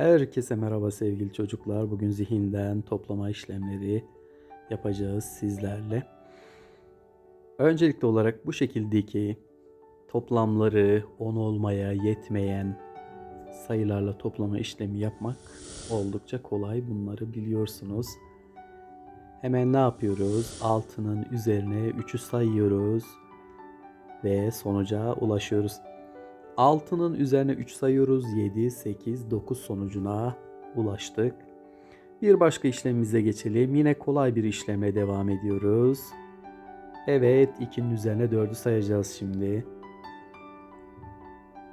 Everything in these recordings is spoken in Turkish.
Herkese merhaba sevgili çocuklar. Bugün zihinden toplama işlemleri yapacağız sizlerle. Öncelikli olarak bu şekildeki toplamları 10 olmaya yetmeyen sayılarla toplama işlemi yapmak oldukça kolay. Bunları biliyorsunuz. Hemen ne yapıyoruz? 6'nın üzerine 3'ü sayıyoruz ve sonuca ulaşıyoruz. 6'nın üzerine 3 sayıyoruz. 7, 8, 9 sonucuna ulaştık. Bir başka işlemimize geçelim. Yine kolay bir işlemle devam ediyoruz. Evet 2'nin üzerine 4'ü sayacağız şimdi.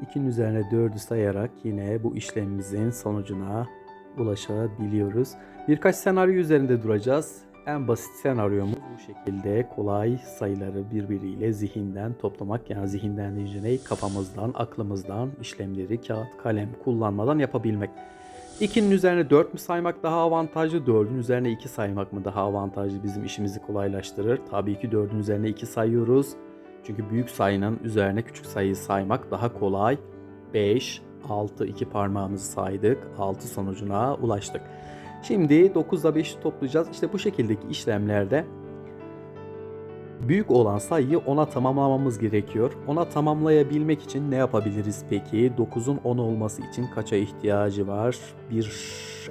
2'nin üzerine 4'ü sayarak yine bu işlemimizin sonucuna ulaşabiliyoruz. Birkaç senaryo üzerinde duracağız. En basit senaryomuz bu şekilde kolay sayıları birbiriyle zihinden toplamak. Yani zihinden deyince ne? Kafamızdan, aklımızdan işlemleri kağıt, kalem kullanmadan yapabilmek. 2'nin üzerine 4 mü saymak daha avantajlı, 4'ün üzerine 2 saymak mı daha avantajlı bizim işimizi kolaylaştırır? Tabii ki 4'ün üzerine 2 sayıyoruz. Çünkü büyük sayının üzerine küçük sayıyı saymak daha kolay. 5, 6, 2 parmağımızı saydık. 6 sonucuna ulaştık. Şimdi 9 ile 5'i toplayacağız. İşte bu şekildeki işlemlerde büyük olan sayıyı 10'a tamamlamamız gerekiyor. 10'a tamamlayabilmek için ne yapabiliriz peki? 9'un 10 olması için kaça ihtiyacı var? Bir,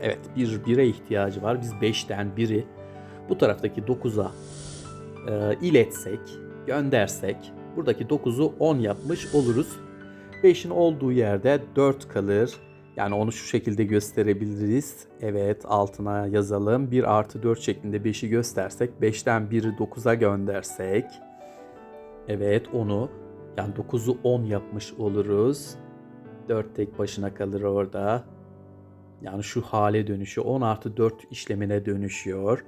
evet bir 1'e ihtiyacı var. Biz 5'ten 1'i bu taraftaki 9'a e, iletsek, göndersek buradaki 9'u 10 yapmış oluruz. 5'in olduğu yerde 4 kalır. Yani onu şu şekilde gösterebiliriz. Evet altına yazalım. 1 artı 4 şeklinde 5'i göstersek 5'ten 1'i 9'a göndersek. Evet onu yani 9'u 10 yapmış oluruz. 4 tek başına kalır orada. Yani şu hale dönüşüyor. 10 artı 4 işlemine dönüşüyor.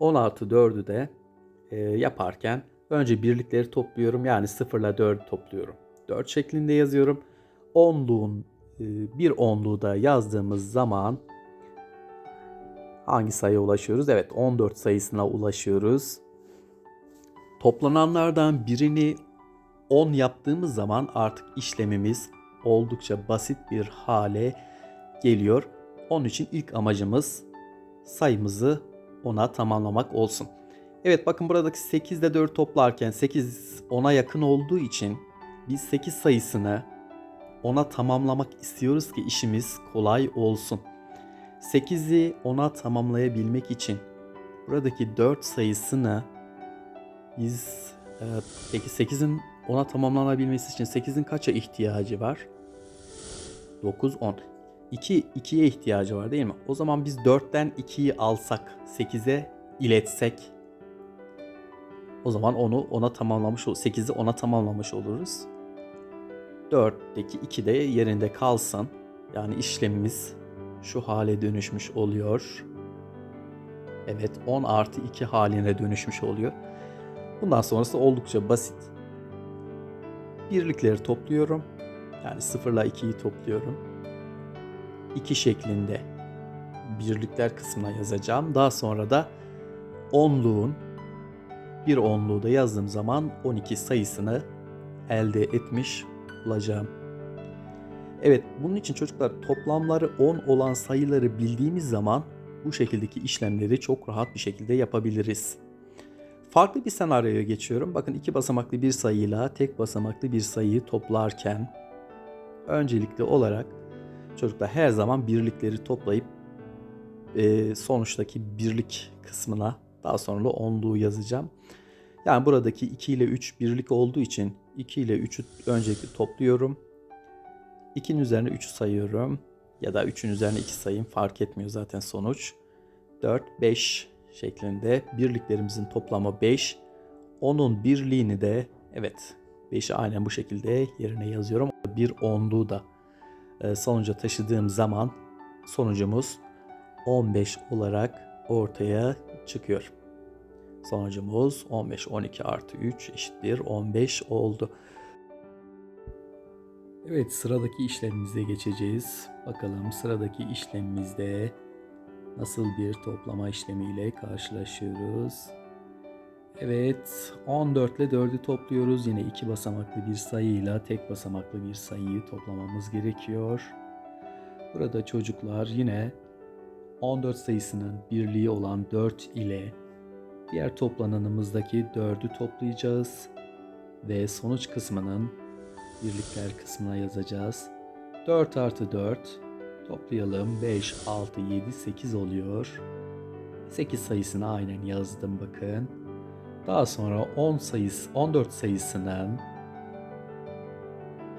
10 artı 4'ü de e, yaparken önce birlikleri topluyorum. Yani 0 ile 4'ü topluyorum. 4 şeklinde yazıyorum. 10'luğun bir onluğu da yazdığımız zaman hangi sayıya ulaşıyoruz? Evet 14 sayısına ulaşıyoruz. Toplananlardan birini 10 yaptığımız zaman artık işlemimiz oldukça basit bir hale geliyor. Onun için ilk amacımız sayımızı ona tamamlamak olsun. Evet bakın buradaki 8 ile 4 toplarken 8 10'a yakın olduğu için biz 8 sayısını ona tamamlamak istiyoruz ki işimiz kolay olsun. 8'i ona tamamlayabilmek için buradaki 4 sayısını biz e, peki 8'in ona tamamlanabilmesi için 8'in kaça ihtiyacı var? 9, 10. 2, 2'ye ihtiyacı var değil mi? O zaman biz 4'ten 2'yi alsak 8'e iletsek o zaman onu ona tamamlamış 8'i ona tamamlamış oluruz. 4'teki 2 de yerinde kalsın. Yani işlemimiz şu hale dönüşmüş oluyor. Evet 10 artı 2 haline dönüşmüş oluyor. Bundan sonrası oldukça basit. Birlikleri topluyorum. Yani 0 ile 2'yi topluyorum. 2 şeklinde birlikler kısmına yazacağım. Daha sonra da onluğun bir onluğu da yazdığım zaman 12 sayısını elde etmiş bulacağım. Evet bunun için çocuklar toplamları 10 olan sayıları bildiğimiz zaman bu şekildeki işlemleri çok rahat bir şekilde yapabiliriz. Farklı bir senaryoya geçiyorum. Bakın iki basamaklı bir sayıyla tek basamaklı bir sayıyı toplarken öncelikli olarak çocuklar her zaman birlikleri toplayıp e, sonuçtaki birlik kısmına daha sonra onluğu yazacağım. Yani buradaki 2 ile 3 birlik olduğu için 2 ile 3'ü öncelikle topluyorum. 2'nin üzerine 3'ü sayıyorum. Ya da 3'ün üzerine 2 sayayım fark etmiyor zaten sonuç. 4, 5 şeklinde birliklerimizin toplamı 5. Onun birliğini de evet 5'i aynen bu şekilde yerine yazıyorum. Bir onluğu da e, sonuca taşıdığım zaman sonucumuz 15 olarak ortaya çıkıyor. Sonucumuz 15, 12 artı 3 eşittir 15 oldu. Evet sıradaki işlemimize geçeceğiz. Bakalım sıradaki işlemimizde nasıl bir toplama işlemiyle karşılaşıyoruz. Evet 14 ile 4'ü topluyoruz. Yine iki basamaklı bir sayıyla tek basamaklı bir sayıyı toplamamız gerekiyor. Burada çocuklar yine 14 sayısının birliği olan 4 ile diğer toplananımızdaki 4'ü toplayacağız ve sonuç kısmının birlikler kısmına yazacağız. 4 artı 4 toplayalım 5, 6, 7, 8 oluyor. 8 sayısını aynen yazdım bakın. Daha sonra 10 sayısı 14 sayısının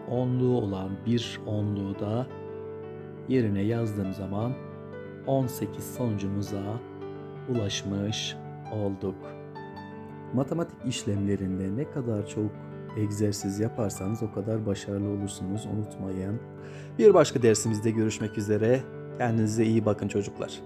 onluğu olan bir onluğu da yerine yazdığım zaman 18 sonucumuza ulaşmış olduk. Matematik işlemlerinde ne kadar çok egzersiz yaparsanız o kadar başarılı olursunuz unutmayın. Bir başka dersimizde görüşmek üzere. Kendinize iyi bakın çocuklar.